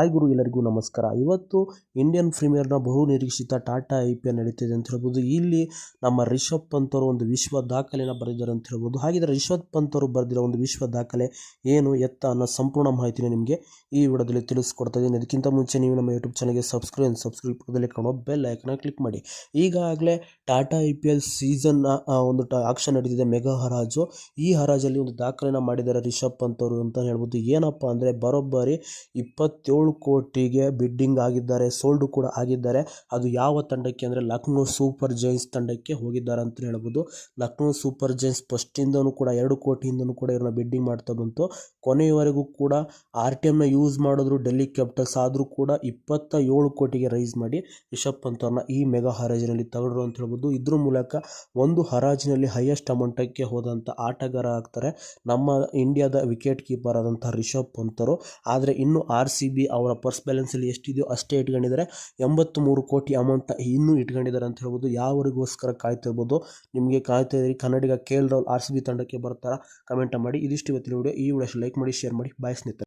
Hi ಗುರು, ಎಲ್ಲರಿಗೂ ನಮಸ್ಕಾರ. ಇವತ್ತು ಇಂಡಿಯನ್ ಪ್ರೀಮಿಯರ್ನ ಬಹು ನಿರೀಕ್ಷಿತ ಟಾಟಾ ಐ ಪಿ ಎಲ್ ನಡೀತಿದೆ ಅಂತ ಹೇಳ್ಬೋದು. ಇಲ್ಲಿ ನಮ್ಮ ರಿಷಬ್ ಪಂತ್ ಅವರು ಒಂದು ವಿಶ್ವ ದಾಖಲೆನ ಬರೆದಿದ್ದಾರೆ ಅಂತ ಹೇಳ್ಬೋದು. ಹಾಗಿದ್ರೆ ರಿಷಬ್ ಪಂತ್ ಅವರು ಬರೆದಿರೋ ಒಂದು ವಿಶ್ವ ದಾಖಲೆ ಏನು ಎತ್ತ ಅನ್ನೋ ಸಂಪೂರ್ಣ ಮಾಹಿತಿನ ನಿಮಗೆ ಈ ವಿಡಿಯೋದಲ್ಲಿ ತಿಳಿಸ್ಕೊಡ್ತಾ ಇದ್ದೀನಿ. ಅದಕ್ಕಿಂತ ಮುಂಚೆ ನೀವು ನಮ್ಮ ಯೂಟ್ಯೂಬ್ ಚಾನಲ್ಗೆ ಸಬ್ಸ್ಕ್ರೈಬ್ ಸಬ್ಸ್ಕ್ರೈಬ್ ಪಕ್ಕದಲ್ಲಿ ಕಾಣೋ ಬೆಲ್ ಐಕನ್ನ ಕ್ಲಿಕ್ ಮಾಡಿ. ಈಗಾಗಲೇ ಟಾಟಾ ಐ ಪಿ ಎಲ್ ಸೀಸನ್ನ ಒಂದು ಆಕ್ಷನ್ ನಡೀತಿದೆ ಮೆಗಾ ಹರಾಜು ಈ ಹರಾಜಲ್ಲಿ ಒಂದು ದಾಖಲೆನ ಮಾಡಿದ್ದಾರೆ ರಿಷಬ್ ಪಂತ್ ಅವರು ಅಂತ ಹೇಳ್ಬೋದು. ಏನಪ್ಪ ಅಂದರೆ ಬರೋಬ್ಬರಿ ಇಪ್ಪತ್ತೇಳು ಕೋಟಿಗೆ ಬಿಡ್ಡಿಂಗ್ ಆಗಿದ್ದಾರೆ ಸೋಲ್ಡ್ ಕೂಡ ಆಗಿದ್ದಾರೆ. ಅದು ಯಾವ ತಂಡಕ್ಕೆ ಅಂದರೆ ಲಕ್ನೋ ಸೂಪರ್ ಜೈನ್ಸ್ ತಂಡಕ್ಕೆ ಹೋಗಿದ್ದಾರೆ ಅಂತ ಹೇಳ್ಬೋದು. ಲಕ್ನೋ ಸೂಪರ್ ಜೈನ್ಸ್ ಫಸ್ಟಿಂದನೂ ಕೂಡ ಎರಡು ಕೋಟಿಯಿಂದನೂ ಕೂಡ ಇವ್ರನ್ನ ಬಿಡ್ಡಿಂಗ್ ಮಾಡ್ತಾ ಬಂತು. ಕೊನೆಯವರೆಗೂ ಕೂಡ ಆರ್ ಟಿ ಎಮ್ನ ಯೂಸ್ ಮಾಡಿದ್ರು ಡೆಲ್ಲಿ ಕ್ಯಾಪಿಟಲ್ಸ್ ಆದರೂ ಕೂಡ ಇಪ್ಪತ್ತ ಏಳು ಕೋಟಿಗೆ ರೈಸ್ ಮಾಡಿ ರಿಷಬ್ ಪಂತ್ ಅವ್ರನ್ನ ಈ ಮೆಗಾ ಹರಾಜಿನಲ್ಲಿ ತಗೊಂಡ್ರು ಅಂತ ಹೇಳ್ಬೋದು. ಇದ್ರ ಮೂಲಕ ಒಂದು ಹರಾಜಿನಲ್ಲಿ ಹೈಯೆಸ್ಟ್ ಅಮೌಂಟಕ್ಕೆ ಹೋದಂಥ ಆಟಗಾರ ಆಗ್ತಾರೆ ನಮ್ಮ ಇಂಡಿಯಾದ ವಿಕೆಟ್ ಕೀಪರ್ ಆದಂಥ ರಿಷಬ್ ಪಂತರು ಆದರೆ ಇನ್ನು ಆರ್ ಸಿ ಬಿ ಅವರ ಪರ್ಸ್ ಬ್ಯಾಲೆನ್ಸಲ್ಲಿ ಎಷ್ಟಿದೆಯೋ ಅಷ್ಟೇ ಇಟ್ಕೊಂಡಿದ್ದಾರೆ. ಎಂಬತ್ತು ಮೂರು ಕೋಟಿ ಅಮೌಂಟ್ ಇನ್ನೂ ಇಟ್ಕೊಂಡಿದ್ದಾರೆ ಅಂತ ಹೇಳ್ಬೋದು. ಯಾವರಿಗೋಸ್ಕರ ಕಾಯ್ತಿರ್ಬೋದು ನಿಮಗೆ ಕಾಯ್ತಾ ಇದ್ರಿ. Kannadiga K L R C B ತಂಡಕ್ಕೆ ಬರ್ತಾರಾ? ಕಮೆಂಟ್ ಮಾಡಿ. ಇದಿಷ್ಟು ಇವತ್ತಿನ ವಿಡಿಯೋ ಈ ವಿಡಿಯೋ ಲೈಕ್ ಮಾಡಿ ಶೇರ್ ಮಾಡಿ. ಬಾಯ್ ಸ್ನೇಹಿತರೆ.